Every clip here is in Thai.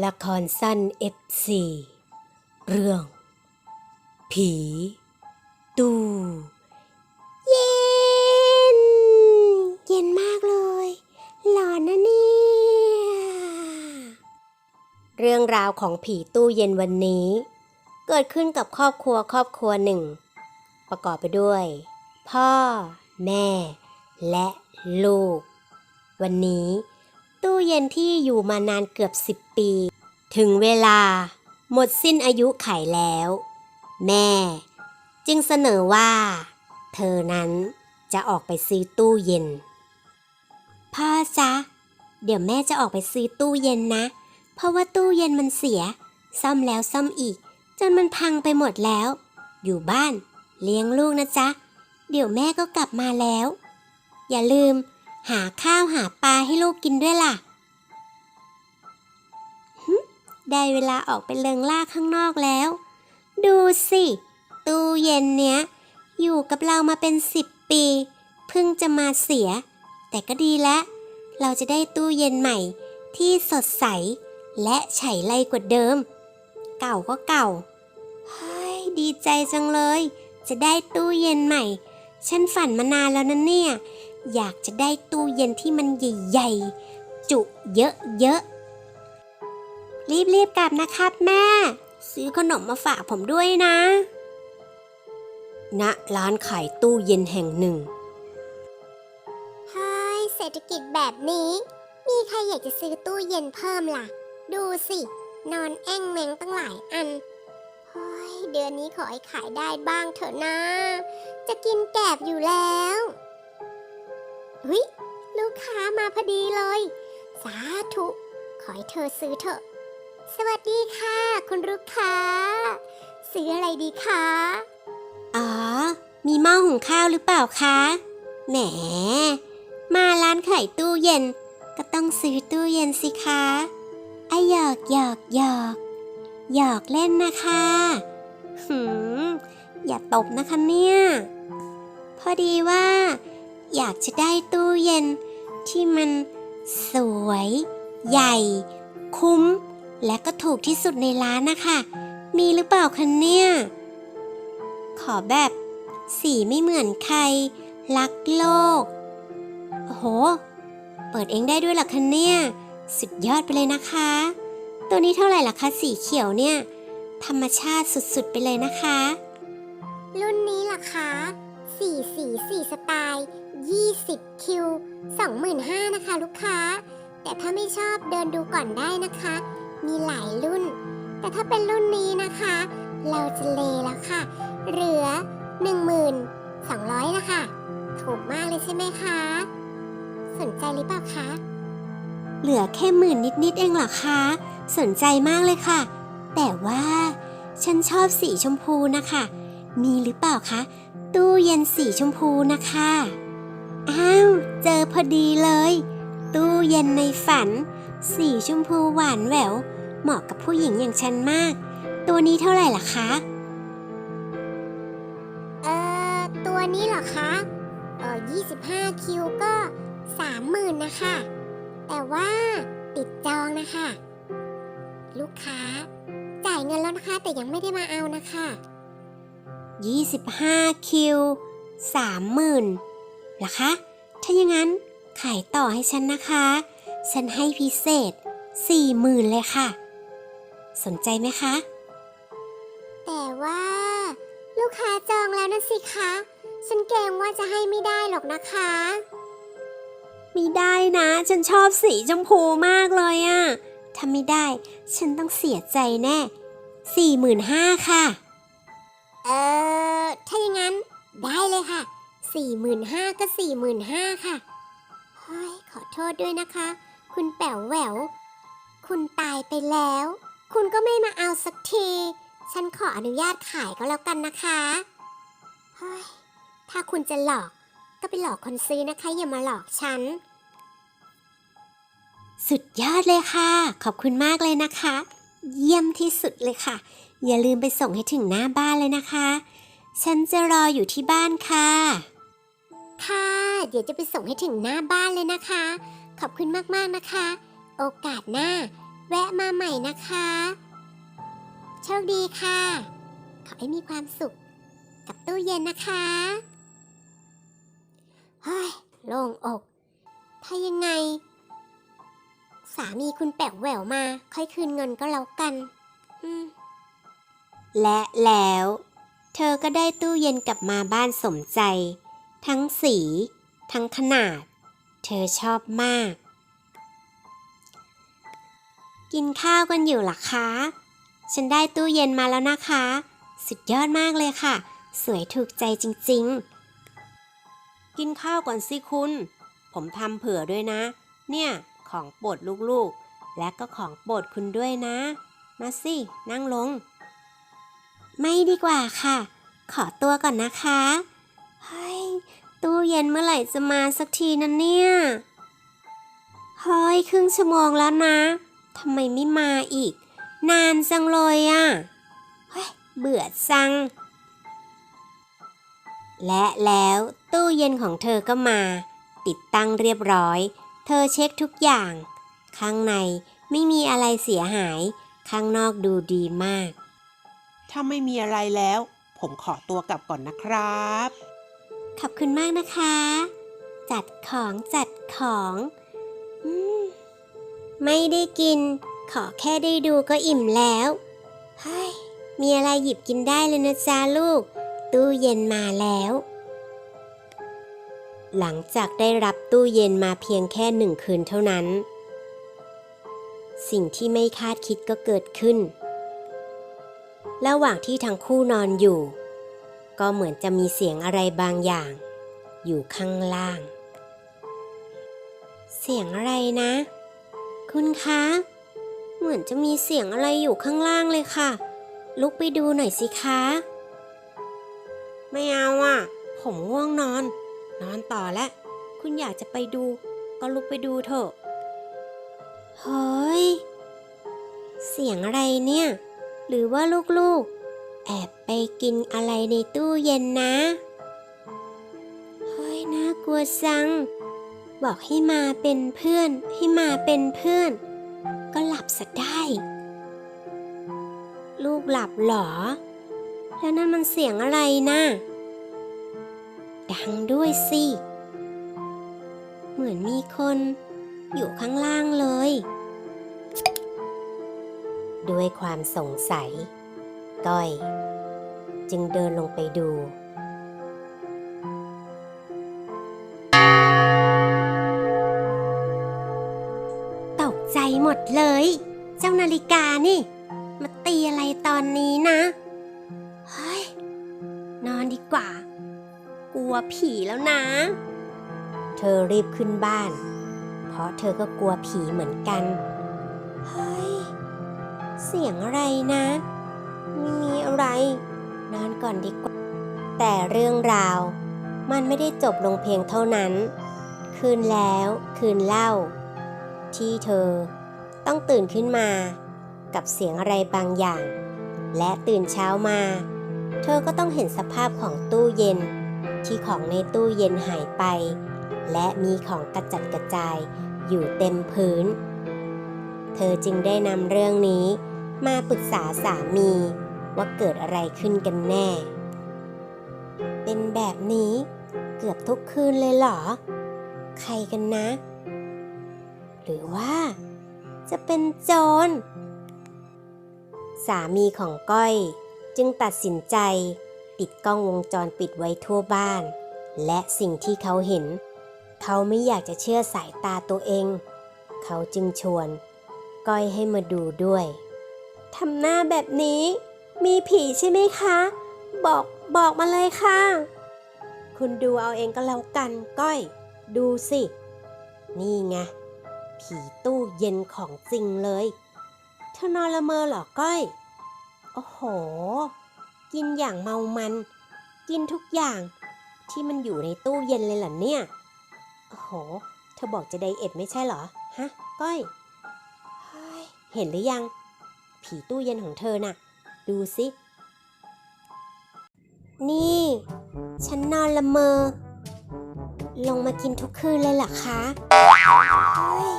ละครสั้น F4 เรื่อง ผี ตู้เย็น เย็นมากเลย หลอนนะเนี่ย เรื่องราวของผีตู้เย็นวันนี้ เกิดขึ้นกับครอบครัวครอบครัวหนึ่ง ประกอบไปด้วย พ่อ แม่ และลูก วันนี้ ตู้เย็นที่อยู่มานานเกือบสิบปี ถึงเวลา หมดสิ้นอายุไขแล้ว แม่ จึงเสนอว่า เธอนั้นจะออกไปซื้อตู้เย็น พ่อจ๊ะ เดี๋ยวแม่จะออกไปซื้อตู้เย็นนะ เพราะว่าตู้เย็นมันเสีย ซ่อมแล้วซ่อมอีก จนมันพังไปหมดแล้ว อยู่บ้าน เลี้ยงลูกนะจ๊ะ เดี๋ยวแม่ก็กลับมาแล้ว อย่าลืม หาข้าวหาปลาให้ลูกกินด้วยล่ะหึได้เวลาออกไปเลิงล่าข้างนอกแล้ว ดูสิ ตู้เย็นเนี้ย อยู่กับเรามาเป็นสิบปี เพิ่งจะมาเสีย แต่ก็ดีแล้ว เราจะได้ตู้เย็นใหม่ ที่สดใส และไฉไลกว่าเดิม เก่าก็เก่าเฮ้ยดีใจจังเลย จะได้ตู้เย็นใหม่ ฉันฝันมานานแล้วนะเนี่ย อยากจะได้ตู้เย็นที่มันใหญ่ๆ จุเยอะๆ รีบๆกลับนะครับแม่ ซื้อขนมมาฝากผมด้วยนะณร้านขายตู้เย็นแห่งหนึ่งเฮ้ยเศรษฐกิจแบบนี้ มีใครอยากจะซื้อตู้เย็นเพิ่มล่ะ ดูสิ นอนแอ่งแมงตั้งหลายอันเฮ้ยเดือนนี้ขอให้ขายได้บ้างเถอะนะ จะกินแกบอยู่แล้ว เฮ้ยลูกค้ามาพอดีเลย สาธุ ขอให้เธอซื้อเถอะ สวัสดีค่ะ คุณลูกค้า ซื้ออะไรดีคะ อ๋อ มีหม้อหุงข้าวหรือเปล่าคะ แหม มาร้านขายตู้เย็น ก็ต้องซื้อตู้เย็นสิคะไอหยอกหยอกหยอกหยอกเล่นนะคะหืมอย่าตบนะคะเนี่ย พอดีว่า อยากจะได้ตู้เย็นที่มันสวย ใหญ่ คุ้ม และก็ถูกที่สุดในร้านนะคะ มีหรือเปล่าคะเนี่ย ขอแบบสีไม่เหมือนใคร รักโลก โอ้โห เปิดเองได้ด้วยหรอคะเนี่ย สุดยอดไปเลยนะคะ ตัวนี้เท่าไหร่ล่ะคะสีเขียวเนี่ย ธรรมชาติสุดๆไปเลยนะคะ รุ่นนี้ล่ะคะ4สี4สไตล์ 20 คิว 25,000นะคะลูกค้า แต่ถ้าไม่ชอบเดินดูก่อนได้นะคะ มีหลายรุ่น แต่ถ้าเป็นรุ่นนี้นะคะ เราจะเลแล้วค่ะ เหลือ 1,200นะคะถูกมากเลยใช่ไหมคะ สนใจหรือเปล่าคะ เหลือแค่หมื่นนิดๆเองเหรอคะ สนใจมากเลยค่ะ แต่ว่า ฉันชอบสีชมพูนะคะ มีหรือเปล่าคะ ตู้เย็นสีชมพูนะคะ อ้าว เจอพอดีเลย ตู้เย็นในฝัน สีชมพูหวานแหวว เหมาะกับผู้หญิงอย่างฉันมาก ตัวนี้เท่าไหร่ล่ะคะ เอ่อ ตัวนี้เหรอคะ เอ่อ25 คิวก็30,000นะคะ แต่ว่าติดจองนะคะ ลูกค้า จ่ายเงินแล้วนะคะ แต่ยังไม่ได้มาเอานะคะ25 คิว 30,000ล่ะคะ ถ้าอย่างนั้นขายต่อให้ฉันนะคะ ฉันให้พิเศษ40,000เลยค่ะ สนใจไหมคะ แต่ว่า ลูกค้าจองแล้วนะสิคะ ฉันเกรงว่าจะให้ไม่ได้หรอกนะคะ ไม่ได้นะ ฉันชอบสีชมพูมากเลยอะถ้าไม่ได้ ฉันต้องเสียใจแน่45,000ค่ะ ค่ะ45,000ก็45,000ค่ะเฮ้ยขอโทษด้วยนะคะ คุณแป๋วแหวว คุณตายไปแล้ว คุณก็ไม่มาเอาสักที ฉันขออนุญาตขายก็แล้วกันนะคะเฮ้ยถ้าคุณจะหลอกก็ไปหลอกคนซื้อนะคะ อย่ามาหลอกฉัน สุดยอดเลยค่ะ ขอบคุณมากเลยนะคะ เยี่ยมที่สุดเลยค่ะ อย่าลืมไปส่งให้ถึงหน้าบ้านเลยนะคะ ฉันจะรออยู่ที่บ้านค่ะ ค่ะ เดี๋ยวจะไปส่งให้ถึงหน้าบ้านเลยนะคะ ขอบคุณมากๆนะคะ โอกาสหน้า แวะมาใหม่นะคะ โชคดีค่ะ ขอให้มีความสุข กับตู้เย็นนะคะเฮ้ยโล่งอก ถ้ายังไง สามีคุณแป๋วแหววมา ค่อยคืนเงินก็แล้วกัน อืม และแล้ว เธอก็ได้ตู้เย็นกลับมาบ้านสมใจ ทั้งสี ทั้งขนาด เธอชอบมาก กินข้าวกันอยู่หรอคะ ฉันได้ตู้เย็นมาแล้วนะคะ สุดยอดมากเลยค่ะ สวยถูกใจจริง ๆ กินข้าวก่อนสิคุณ ผมทำเผื่อด้วยนะ เนี่ยของโปรดลูกๆ และก็ของโปรดคุณด้วยนะ มาสิ นั่งลง ไม่ดีกว่าค่ะ ขอตัวก่อนนะคะ เฮ้ยตู้เย็นเมื่อไหร่จะมาสักทีนะเนี่ยเฮ้ยครึ่งชั่วโมงแล้วนะทำไมไม่มาอีก นานจังเลยอะ่ะเฮ้ยเบื่อจัง และแล้วตู้เย็นของเธอก็มา ติดตั้งเรียบร้อย เธอเช็คทุกอย่าง ข้างในไม่มีอะไรเสียหาย ข้างนอกดูดีมาก ถ้าไม่มีอะไรแล้ว ผมขอตัวกลับก่อนนะครับ ขอบคุณมากนะคะ จัดของจัดของอมไม่ได้กิน ขอแค่ได้ดูก็อิ่มแล้วเฮ้ยมีอะไรหยิบกินได้เลยนะจ๊ะลูก ตู้เย็นมาแล้ว หลังจากได้รับตู้เย็นมาเพียงแค่หนึ่งคืนเท่านั้น สิ่งที่ไม่คาดคิดก็เกิดขึ้น ระหว่างที่ทั้งคู่นอนอยู่ ก็เหมือนจะมีเสียงอะไรบางอย่าง อยู่ข้างล่าง เสียงอะไรนะ คุณคะ เหมือนจะมีเสียงอะไรอยู่ข้างล่างเลยค่ะ ลุกไปดูหน่อยสิคะ ไม่เอาอะ ผมง่วงนอน นอนต่อแล้ว คุณอยากจะไปดู ก็ลุกไปดูเถอะ เฮ้ย เสียงอะไรเนี่ย หรือว่าลูกๆ แอบไปกินอะไรในตู้เย็นนะ เฮ้ยน่ากลัวจัง บอกให้มาเป็นเพื่อน ให้มาเป็นเพื่อน ก็หลับซะได้ ลูกหลับหรอ แล้วนั่นมันเสียงอะไรนะดังด้วยสิ เหมือนมีคนอยู่ข้างล่างเลย ด้วยความสงสัย ก้อย จึงเดินลงไปดู ตกใจหมดเลย เจ้านาฬิกานี่ มาตีอะไรตอนนี้นะ เฮ้ย นอนดีกว่า กลัวผีแล้วนะ เธอรีบขึ้นบ้าน เพราะเธอก็กลัวผีเหมือนกัน เฮ้ย เสียงอะไรนะ ไม่มีอะไร นอนก่อนดีกว่า แต่เรื่องราว มันไม่ได้จบลงเพียงเท่านั้น คืนแล้วคืนเล่า ที่เธอต้องตื่นขึ้นมากับเสียงอะไรบางอย่าง และตื่นเช้ามา เธอก็ต้องเห็นสภาพของตู้เย็น ที่ของในตู้เย็นหายไป และมีของกระจัดกระจายอยู่เต็มพื้น เธอจึงได้นำเรื่องนี้มาปรึกษาสามี ว่าเกิดอะไรขึ้นกันแน่ เป็นแบบนี้เกือบทุกคืนเลยเหรอ ใครกันนะ หรือว่า จะเป็นโจร สามีของก้อยจึงตัดสินใจติดกล้องวงจรปิดไว้ทั่วบ้าน และสิ่งที่เขาเห็น เขาไม่อยากจะเชื่อสายตาตัวเอง เขาจึงชวน ก้อยให้มาดูด้วยทำหน้าแบบนี้ มีผีใช่ไหมคะ บอกบอกมาเลยค่ะ คุณดูเอาเองก็แล้วกันก้อย ดูสิ นี่ไง ผีตู้เย็นของจริงเลยเธอนอนละเมอเหรอก้อย โอ้โห กินอย่างเมามัน กินทุกอย่างที่มันอยู่ในตู้เย็นเลยเหรอเนี่ย โอ้โห เธอบอกจะไดเอทไม่ใช่เหรอ ฮะ ก้อย เห็นหรือยัง ผีตู้เย็นของเธอน่ะ ดูสิ นี่ ฉันนอนละเมอ ลงมากินทุกคืนเลยเหรอคะเฮ้ย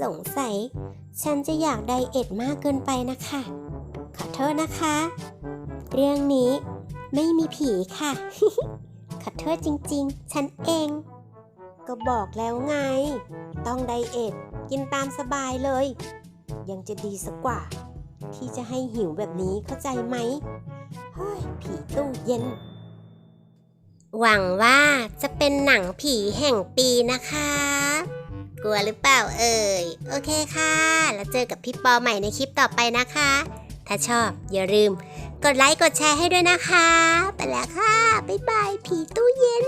สงสัย ฉันจะอยากไดเอทมากเกินไปนะคะ ขอโทษนะคะ เรื่องนี้ไม่มีผีค่ะ ขอโทษจริง ๆ ฉันเอง ก็บอกแล้วไง ต้องไดเอทกินตามสบายเลย ยังจะดีสักกว่า ที่จะให้หิวแบบนี้เข้าใจไหมเฮ้ยผีตู้เย็น หวังว่าจะเป็นหนังผีแห่งปีนะคะ กลัวหรือเปล่าเอ่ย โอเคค่ะ แล้วเจอกับพี่ปอใหม่ในคลิปต่อไปนะคะ ถ้าชอบอย่าลืม กดไลค์กดแชร์ให้ด้วยนะคะ ไปแล้วค่ะ บ๊ายบายผีตู้เย็น